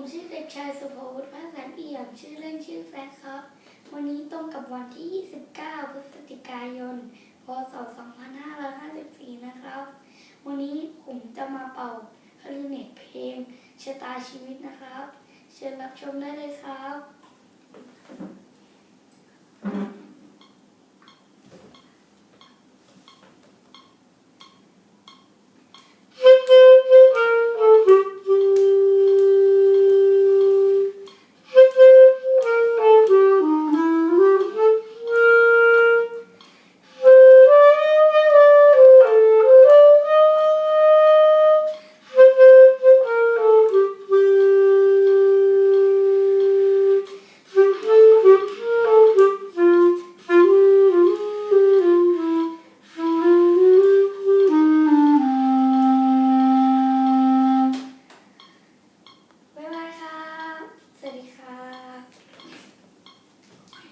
ผมชื่อเด็กชายสุภวุฒิภาษาเอี่ยม ชื่อเล่นชื่อแฟกครับ วันนี้ตรงกับวันที่ 29 พฤศจิกายน พศ 2554 นะครับ วันนี้ผมจะมาเป่าคาริเนตเพลงชะตาชีวิตนะครับ เชิญรับชมได้เลยครับ